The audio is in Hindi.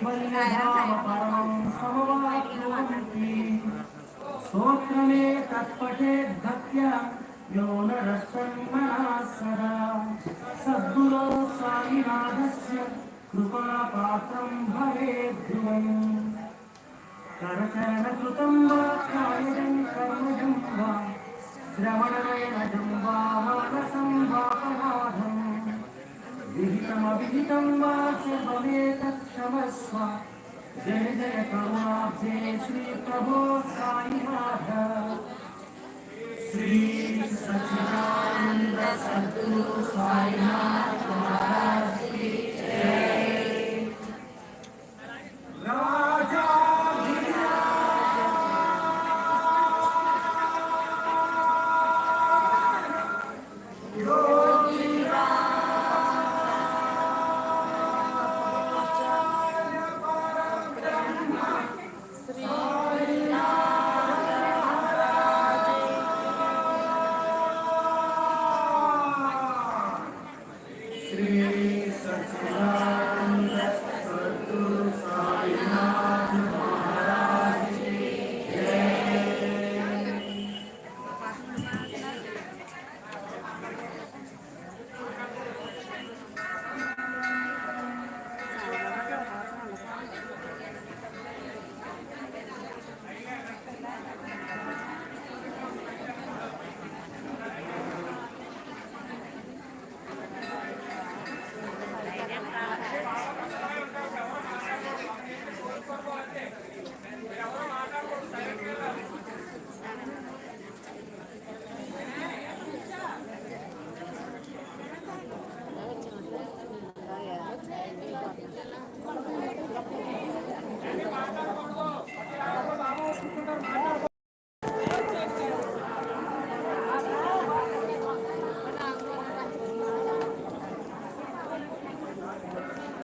कैवल्यभावपरं समवाप्नुवन्ति स्तोत्रमे तत्पठेद्भक्त्या यो नरसन्मनः सदा सद्गुरो स्वामिनाथस्य कृपापात्रं भवेत् ध्रुवम् कर्मजं वा श्रवणनयनजं वा मानसं वा सर्वमेतत् क्षमस्व जय जय करुणाब्धे श्रीप्रभो साईनाथ श्री सच्चिदानंद सद्गुरु साईनाथ महाराज